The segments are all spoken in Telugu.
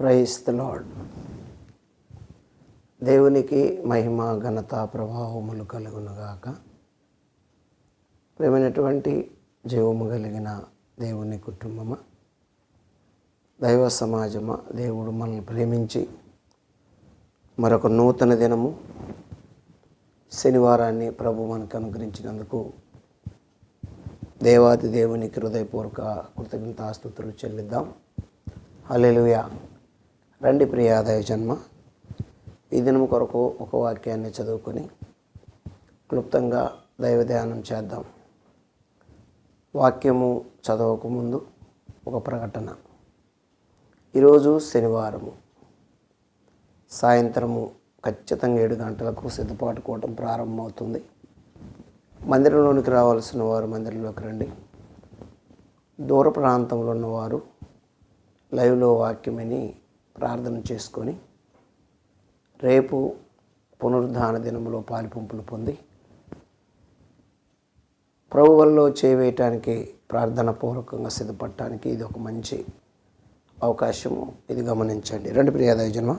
ప్రైస్ ద లాడ్ దేవునికి మహిమ ఘనత ప్రభావములు కలుగునుగాక ప్రేమైనటువంటి జీవము కలిగిన దేవుని కుటుంబమా దైవ సమాజమా దేవుడు మనల్ని ప్రేమించి మరొక నూతన దినము శనివారాన్ని ప్రభు మనకు అనుగ్రహించినందుకు దేవాది దేవునికి హృదయపూర్వక కృతజ్ఞతాస్తుతులు చెల్లిద్దాం. హల్లెలూయా. రండి ప్రియాదయ జన్మ. ఈ దినం కొరకు ఒక వాక్యాన్ని చదువుకొని క్లుప్తంగా దైవ ధ్యానం చేద్దాం. వాక్యము చదవక ముందు ఒక ప్రకటన. ఈరోజు శనివారము. సాయంత్రము ఖచ్చితంగా ఏడు గంటలకు సిద్ధపాటు కోవటం ప్రారంభమవుతుంది. మందిరంలోనికి రావాల్సిన వారు మందిరంలోకి రండి. దూర ప్రాంతంలో ఉన్నవారు లైవ్లో వాక్యమని ప్రార్థన చేసుకొని రేపు పునరుద్ధాన దినంలో పాలిపంపులు పొంది ప్రభువల్లో చేవేయటానికి ప్రార్థన పూర్వకంగా సిద్ధపడటానికి ఇది ఒక మంచి అవకాశము. ఇది గమనించండి. రెండు ప్రియాదాయ జన్మ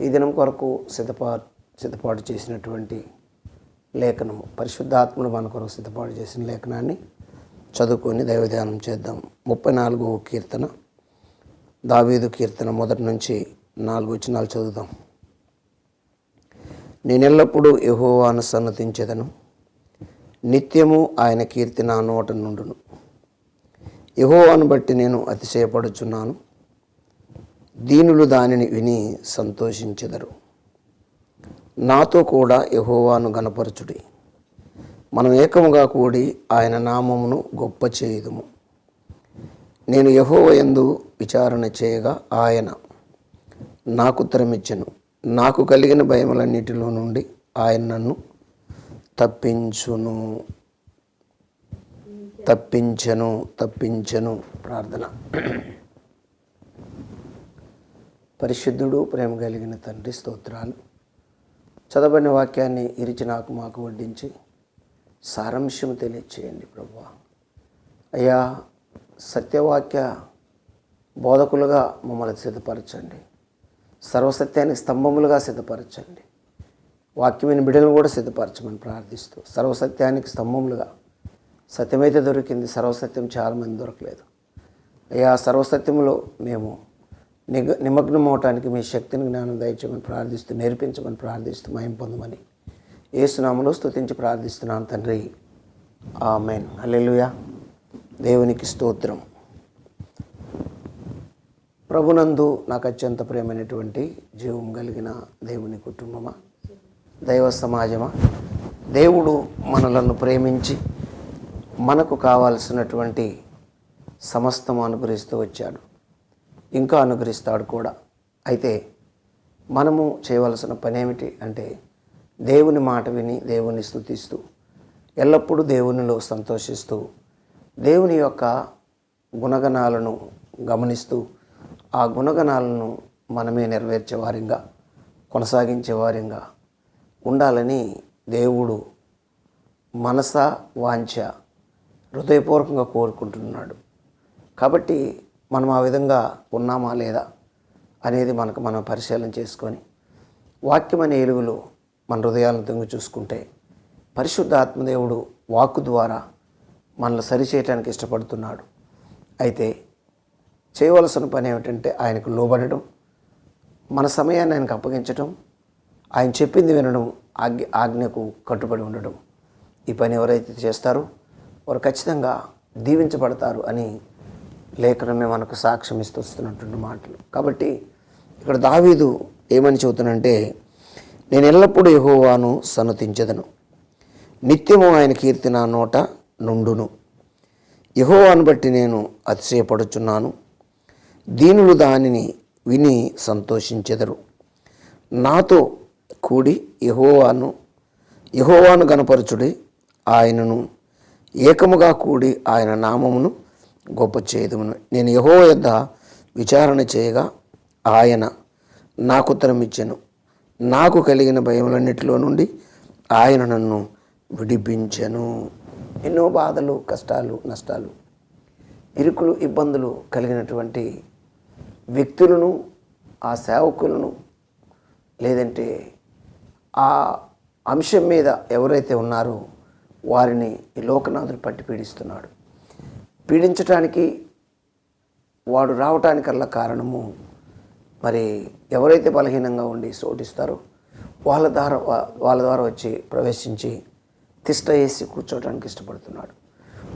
ఈ దినం కొరకు సిద్ధపా సిద్ధపాటు చేసినటువంటి లేఖనము. పరిశుద్ధాత్మను మన కొరకు సిద్ధపాటు చేసిన లేఖనాన్ని చదువుకొని దైవధ్యానం చేద్దాం. ముప్పై నాలుగో కీర్తన. దావీదు కీర్తన మొదటి నుంచి నాలుగు వచనాలు చదువుదాం. నేనెల్లప్పుడూ యహోవాను సన్నతించెదను. నిత్యము ఆయన కీర్తి నా నోట నుండును. యహోవాను బట్టి నేను అతిశయపడుచున్నాను. దీనులు దానిని విని సంతోషించెదరు. నాతో కూడా యహోవాను గనపరచుడి మనం ఏకముగా కూడి ఆయన నామమును గొప్ప చేయుదుము. నేను యహోవయందు విచారణ చేయగా ఆయన నాకు ఉత్తరమిచ్చెను. నాకు కలిగిన భయములన్నిటిలో నుండి ఆయన నన్ను తప్పించును. తప్పించను తప్పించను. ప్రార్థన. పరిశుద్ధుడు ప్రేమ కలిగిన తండ్రి స్తోత్రాలు. చదవని వాక్యాన్ని ఇరిచి నాకు మాకు వడ్డించి సారాంశం తెలియచేయండి ప్రభు అయ్యా సత్యవాక్య బోధకులుగా మమ్మల్ని సిద్ధపరచండి. సర్వసత్యాన్ని స్తంభములుగా సిద్ధపరచండి. వాక్యమైన బిడ్డలను కూడా సిద్ధపరచమని ప్రార్థిస్తూ సర్వసత్యానికి స్తంభములుగా. సత్యమైతే దొరికింది సర్వసత్యం చాలామంది దొరకలేదు. అయ్యా సర్వసత్యంలో మేము నిగ నిమగ్నం అవటానికి మీ శక్తిని జ్ఞానం దయచేయమని ప్రార్థిస్తూ నేర్పించమని ప్రార్థిస్తూ మయం పొందమని ఏసునామలో స్తుతించి ప్రార్థిస్తున్నాను తండ్రి. ఆమెన్. అల్లెలుయా దేవునికి స్తోత్రం. ప్రభునందు నాకు అత్యంత ప్రేమైనటువంటి జీవం కలిగిన దేవుని కుటుంబమా? దైవ సమాజమా? దేవుడు మనలను ప్రేమించి మనకు కావాల్సినటువంటి సమస్తం అనుగ్రహిస్తూ వచ్చాడు. ఇంకా అనుగ్రహిస్తాడు కూడా. అయితే మనము చేయవలసిన పని ఏమిటి అంటే దేవుని మాట విని దేవుని స్థుతిస్తూ ఎల్లప్పుడూ దేవునిలో సంతోషిస్తూ దేవుని యొక్క గుణగణాలను గమనిస్తూ ఆ గుణగణాలను మనమే నెరవేర్చే వారిగా కొనసాగించే వారిగా ఉండాలని దేవుడు మనస వాంఛ హృదయపూర్వకంగా కోరుకుంటున్నాడు. కాబట్టి మనం ఆ విధంగా ఉన్నామా లేదా అనేది మనకు మనం పరిశీలన చేసుకొని వాక్యం అనే ఎలుగులో మన హృదయాలను తొంగి చూసుకుంటే పరిశుద్ధ ఆత్మదేవుడు వాక్కు ద్వారా మనల్ని సరిచేయటానికి ఇష్టపడుతున్నాడు. అయితే చేయవలసిన పని ఏమిటంటే ఆయనకు లోబడడం మన సమయాన్ని ఆయనకు అప్పగించడం ఆయన చెప్పింది వినడం ఆజ్ఞ ఆజ్ఞకు కట్టుబడి ఉండడం. ఈ పని ఎవరైతే చేస్తారో వారు ఖచ్చితంగా దీవించబడతారు అని లేఖనమే మనకు సాక్ష్యం ఇస్తూ వస్తున్నటువంటి మాటలు. కాబట్టి ఇక్కడ దావీదు ఏమని చెబుతానంటే నేను ఎల్లప్పుడూ యహోవాను సన్నతించదను. నిత్యము ఆయన కీర్తి నా నోట నుండును. యహోవాను బట్టి నేను అతిశయపడుచున్నాను. దీనులు దానిని విని సంతోషించెదరు. నాతో కూడి యహోవాను యహోవాను గనపరచుడి ఆయనను ఏకముగా కూడి ఆయన నామమును గొప్ప చేయదుమును. నేను యహో యొద్ద విచారణ చేయగా ఆయన నాకు ఉత్తరం ఇచ్చెను నాకు కలిగిన భయములన్నిటిలో నుండి ఆయన నన్ను విడిపించెను. ఎన్నో బాధలు కష్టాలు నష్టాలు ఇరుకులు ఇబ్బందులు కలిగినటువంటి వ్యక్తులను ఆ సేవకులను లేదంటే ఆ అంశం మీద ఎవరైతే ఉన్నారో వారిని ఈ లోకనాథుడు పట్టి పీడిస్తున్నాడు. పీడించటానికి వాడు రావటానికల్లా కారణము మరి ఎవరైతే బలహీనంగా ఉండి సోటిస్తారో వాళ్ళ ద్వారా వాళ్ళ ద్వారా వచ్చి ప్రవేశించి తిష్ట వేసి కూర్చోవడానికి ఇష్టపడుతున్నాడు.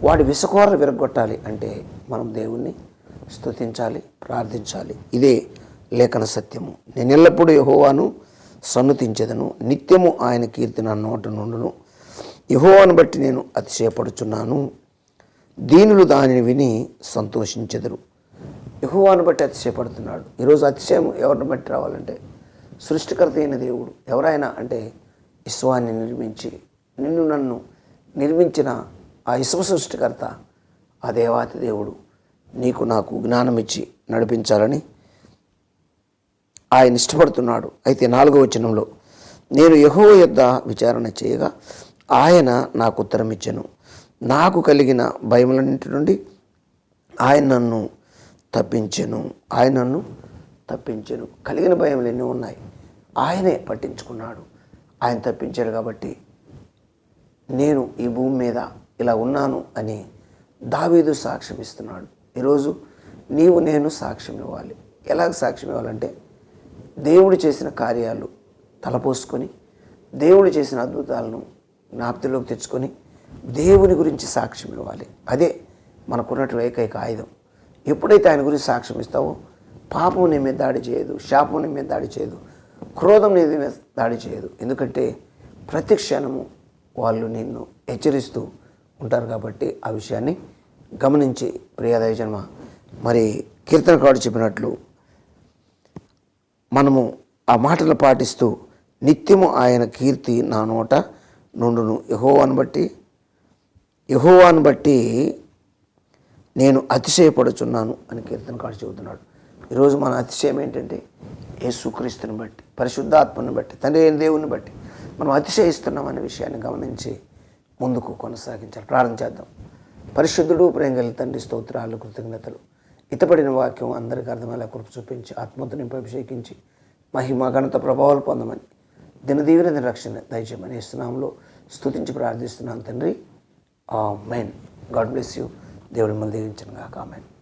వాడి విసకోరలు విరగొట్టాలి అంటే మనం దేవుణ్ణి స్తుతించాలి ప్రార్థించాలి. ఇదే లేఖన సత్యము. నేను ఎల్లప్పుడూ యహోవాను సన్నుతించెదను. నిత్యము ఆయన కీర్తి నా నోట నుండును యహోవాను బట్టి నేను అతిశయపడుచున్నాను. దీనులు దానిని విని సంతోషించెదరు. యహోవాను బట్టి అతిశయపడుతున్నాడు. ఈరోజు అతిశయం ఎవరిని బట్టి రావాలంటే సృష్టికర్త అయిన దేవుడు. ఎవరైనా అంటే విశ్వాన్ని నిర్మించి నిన్ను నన్ను నిర్మించిన ఆ విశ్వ సృష్టికర్త ఆ దేవాతి దేవుడు నీకు నాకు జ్ఞానం ఇచ్చి నడిపించాలని ఆయన ఇష్టపడుతున్నాడు. అయితే నాలుగో వచనంలో నేను యహో యొద్ద విచారణ చేయగా ఆయన నాకు ఉత్తరం ఇచ్చాను నాకు కలిగిన భయములన్నింటి నుండి ఆయన నన్ను తప్పించెను. ఆయన నన్ను తప్పించెను. కలిగిన భయములు ఎన్నో ఉన్నాయి. ఆయనే పట్టించుకున్నాడు. ఆయన తప్పించాడు కాబట్టి నేను ఈ భూమి మీద ఇలా ఉన్నాను అని దావీదు సాక్ష్యం ఇస్తున్నాడు. ఈరోజు నీవు నేను సాక్ష్యం ఇవ్వాలి. ఎలాగ సాక్ష్యం ఇవ్వాలంటే దేవుడు చేసిన కార్యాలు తలపోసుకొని దేవుడు చేసిన అద్భుతాలను జ్ఞాప్తిలోకి తెచ్చుకొని దేవుని గురించి సాక్ష్యం ఇవ్వాలి. అదే మనకున్నటువంటి ఏకైక ఆయుధం. ఎప్పుడైతే ఆయన గురించి సాక్ష్యం ఇస్తావో పాపం నీ మీద దాడి చేయదు శాపం నీ మీద దాడి చేయదు క్రోధం నీ మీద దాడి చేయదు. ఎందుకంటే ప్రతి క్షణము వాళ్ళు నిన్ను హెచ్చరిస్తూ ఉంటారు కాబట్టి ఆ విషయాన్ని గమనించి ప్రియాదయ జన్మ మరి కీర్తనకాడు చెప్పినట్లు మనము ఆ మాటలు పాటిస్తూ నిత్యము ఆయన కీర్తి నా నోట నుండును. యహోవాను బట్టి యహోవాను బట్టి నేను అతిశయపడుచున్నాను అని కీర్తనకాడు చెబుతున్నాడు. ఈరోజు మన అతిశయం ఏంటంటే యేసుక్రీస్తుని బట్టి పరిశుద్ధాత్మని బట్టి తండ్రి అయిన దేవుని బట్టి మనం అతిశయిస్తున్నాం అనే విషయాన్ని గమనించి ముందుకు కొనసాగించాలి. ప్రార్థన చేద్దాం. పరిశుద్ధుడు ప్రేంగలి తండ్రి స్తోత్రాలు కృతజ్ఞతలు. ఇతపడిన వాక్యం అందరికీ అర్థమయ్యేలా కృప చూపించి ఆత్మతో అభిషేకించి మహిమ ఘనత ప్రభావాలు పొందమని దినదీవిన రక్షణ దయచేయమని ఇస్తున్నాంలో స్తుతించి ప్రార్థిస్తున్నాను తండ్రి. ఆ మెయిన్ గాడ్ బ్లెస్ యూ. దేవుడు మళ్ళీ దీవించను కాక మెయిన్